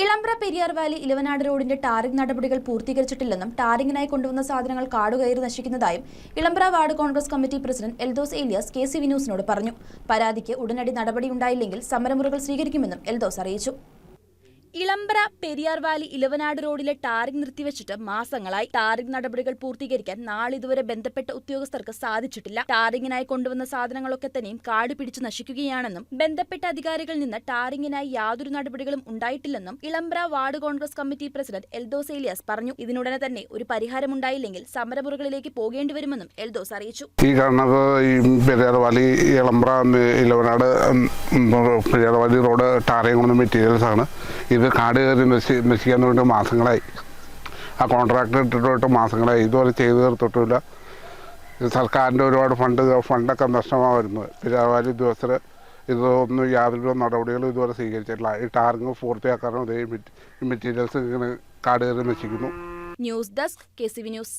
ഇളമ്പ്ര Periyar valley ഇലവനാട് റോഡിന്റെ tarring നടപടികൾ പൂർത്തീകരിച്ചിട്ടില്ലെന്നും ടാറിംഗിനായി കൊണ്ടുവന്ന സാധനങ്ങൾ കാടുകയറി നശിക്കുന്നതായും Elambra ward Congress committee president Eldhose Elias K C വിനൂസിനോട് പറഞ്ഞു. പരാതിക്ക് ഉടനടി നടപടിയുണ്ടായില്ലെങ്കിൽ സമരമുറകൾ സ്വീകരിക്കുമെന്നും എൽദോസ് അറിയിച്ചു. ഇളമ്പ്ര പെരിയാർ വാലി ഇലവനാട് റോഡിലെ ടാറിംഗ് നിർത്തിവെച്ചിട്ട് മാസങ്ങളായി ടാറിംഗ് നടപടികൾ പൂർത്തീകരിക്കാൻ നാളിതുവരെ ബന്ധപ്പെട്ട ഉദ്യോഗസ്ഥർക്ക് സാധിച്ചിട്ടില്ല ടാറിംഗിനായി കൊണ്ടുവന്ന സാധനങ്ങളൊക്കെ തന്നെയും കാട് പിടിച്ചു നശിക്കുകയാണെന്നും ബന്ധപ്പെട്ട അധികാരികളിൽ നിന്ന് ടാറിംഗിനായി യാതൊരു നടപടികളും ഉണ്ടായിട്ടില്ലെന്നും Elambra ward Congress committee president Eldhose Elias പറഞ്ഞു ഇതിനുടനെ തന്നെ ഒരു പരിഹാരമുണ്ടായില്ലെങ്കിൽ സമരമുറകളിലേക്ക് പോകേണ്ടി വരുമെന്നും എൽദോസ് അറിയിച്ചു ഈ കാണുന്നത് ഈ പെരിയാർവാലി ഇളമ്പ്ര ഇലവനാട് പെരിയാർവാലി റോഡ് ടാറിയം മെറ്റീരിയൽസ് ആണ് ഇത് കാട് കയറി നശി നശിക്കാൻ വേണ്ടി മാസങ്ങളായി. ആ കോൺട്രാക്ട് ഇട്ടിട്ട് മാസങ്ങളായി. ഇതുവരെ ചെയ്തു തീർത്തിട്ടില്ല ഇത് സർക്കാരിന്റെ ഒരുപാട് ഫണ്ട് ഫണ്ടൊക്കെ നഷ്ടമാണ് വരുന്നത്. പെരിയാർവാലി ഉദ്യോഗസ്ഥർ ഇതൊന്നും യാതൊരു നടപടികളും ഇതുവരെ സ്വീകരിച്ചിട്ടില്ല. ഈ ടാറിങ് പൂർത്തിയാക്കാനും ഇതേ മെറ്റീരിയൽസ് ഇങ്ങനെ കാട് കയറി നശിക്കുന്നു. News desk K C V news.